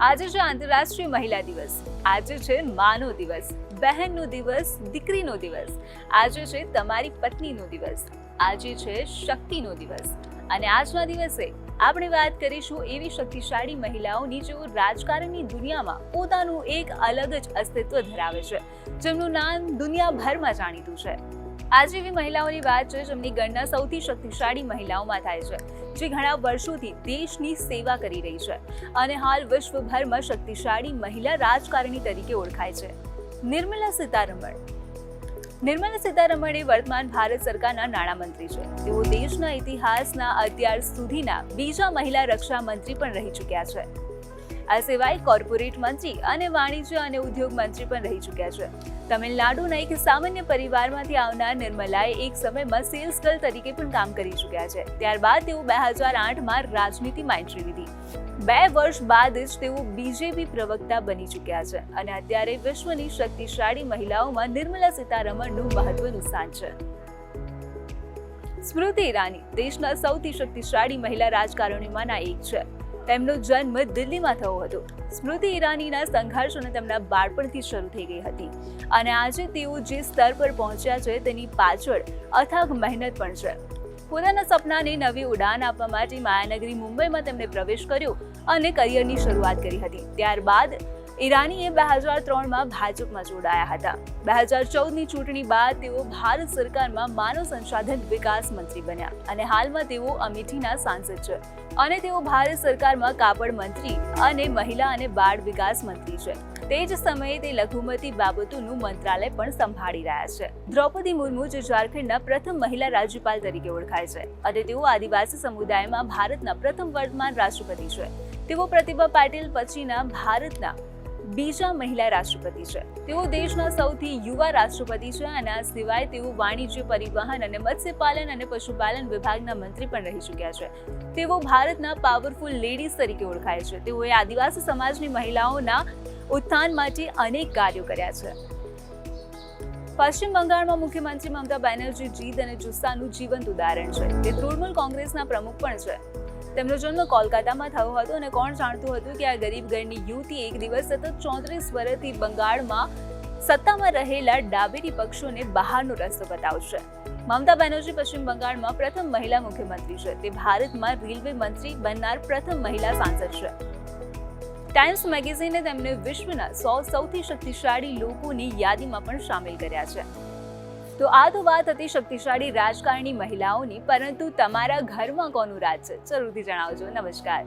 આજે છે આંતરરાષ્ટ્રીય મહિલા દિવસ. આજે છે માનો દિવસ, બહેનનો દિવસ, દીકરીનો દિવસ. આજે છે તમારી પત્નીનો દિવસ. આજે છે શક્તિનો દિવસ. અને આજના દિવસે આપણે વાત કરીશું એવી શક્તિશાળી મહિલાઓની જેઓ રાજકારણની દુનિયામાં પોતાનું એક અલગ જ અસ્તિત્વ ધરાવે છે. જેમનું નામ દુનિયાભરમાં જાણીતું છે. આજે એવી મહિલાઓની વાત છે જેમની ગણના સૌથી શક્તિશાળી મહિલાઓમાં થાય છે, જે ઘણા વર્ષોથી દેશની સેવા કરી રહી છે અને હાલ વિશ્વભરમાં શક્તિશાળી મહિલા રાજકારણી તરીકે ઓળખાય છે. નિર્મલા સીતારમણ. નિર્મલા સીતારમણ એ વર્તમાન ભારત સરકારના નાણામંત્રી છે. તેઓ દેશના ઇતિહાસના અત્યાર સુધીના બીજા મહિલા રક્ષા મંત્રી પણ રહી ચૂક્યા છે. આ સિવાય કોર્પોરેટ મંત્રી અને વાણિજ્ય અને ઉદ્યોગ મંત્રી પણ રહી ચૂક્યા છે. તમિલનાડુના એક સામાન્ય પરિવારમાંથી આવનાર નિર્મલાએ એક સમયમાં સેલ્સ ગર્લ તરીકે પણ કામ કરી ચૂક્યા છે. ત્યારબાદ તેઓ બે હજાર આઠમાં રાજનીતિમાં એન્ટ્રી લીધી. બે વર્ષ બાદ જ તેઓ બીજેપી પ્રવક્તા બની ચૂક્યા છે અને અત્યારે વિશ્વની શક્તિશાળી મહિલાઓમાં નિર્મલા સીતારમણનું મહત્વનું સ્થાન છે. સ્મૃતિ ઈરાની, દેશના સૌથી શક્તિશાળી મહિલા રાજકારણીમાંના એક છે. તેમનો જન્મ દિલ્હીમાં થયો હતો. સ્મૃતિ ઈરાનીના સંઘર્ષ અને તેમના બાળપણથી શરૂ થઈ ગઈ હતી. અને આજે તેઓ જે સ્તર પર પહોંચ્યા છે, તેની પાછળ અથાગ મહેનત પણ છે. પોતાના સપનાને નવી ઉડાન આપવા માટે માયાનગરી મુંબઈમાં તેમણે પ્રવેશ કર્યો અને કરિયરની શરૂઆત કરી હતી. ત્યારબાદ ઈરાનીએ બે હજાર ત્રણમાં ભાજપમાં જોડાયા હતા. બે હજાર ચૌદની ચૂંટણી બાદ તેઓ ભારત સરકારમાં માનવ સંસાધન વિકાસ મંત્રી બન્યા અને હાલમાં તેઓ અમેઠીના સાંસદ છે. અને તેઓ ભારત સરકારમાં કાપડ મંત્રી અને મહિલા અને બાળ વિકાસ મંત્રી છે. તે જ સમયે તે લઘુમતી બાબતોનું મંત્રાલય પણ સંભાળી રહ્યા છે. દ્રૌપદી મુર્મુ જે ઝારખંડના પ્રથમ મહિલા રાજ્યપાલ તરીકે ઓળખાય છે અને તેઓ આદિવાસી સમુદાયમાં ભારતના પ્રથમ વર્તમાન રાષ્ટ્રપતિ છે. તેઓ પ્રતિભા પાટીલ પછીના ભારતના બીજા મહિલા રાષ્ટ્રપતિ છે. તેઓ દેશના સૌથી યુવા રાષ્ટ્રપતિ છે અને આ સિવાય તેઓ વાણિજ્ય પરિવહન અને મત્સ્યપાલન અને પશુપાલન વિભાગના મંત્રી પણ રહી ચૂક્યા છે. તેઓ ભારતના પાવરફુલ લેડીઝ તરીકે ઓળખાય છે. તેઓએ આદિવાસી સમાજની મહિલાઓના ઉત્થાન માટે અનેક કાર્યો કર્યા છે. પશ્ચિમ બંગાળમાં મુખ્યમંત્રી મમતા બેનર્જી જીત અને જુસ્સાનું જીવંત ઉદાહરણ છે. તે તૃણમૂલ કોંગ્રેસના પ્રમુખ પણ છે. તેમનો જન્મ કોલકાતામાં થયો હતો અને કોણ જાણતું હતું કે આ ગરીબ ઘરની યુવતી એક દિવસ સતત ચોત્રીસ વર્ષથી બંગાળમાં સત્તામાં રહેલા ડાબેરી પક્ષોને બહારનો રસ્તો બતાવશે. મમતા બેનર્જી પશ્ચિમ બંગાળમાં પ્રથમ મહિલા મુખ્યમંત્રી છે. તે ભારતમાં રેલવે મંત્રી બનનાર પ્રથમ મહિલા સાંસદ છે. ટાઈમ્સ મેગેઝિને તેમને વિશ્વના સો સૌથી શક્તિશાળી લોકોની યાદીમાં પણ સામેલ કર્યા છે. તો આ તો વાત હતી શક્તિશાળી રાજકારણી મહિલાઓની, પરંતુ તમારા ઘરમાં કોનું રાજ છે? જરૂરથી જણાવજો. નમસ્કાર.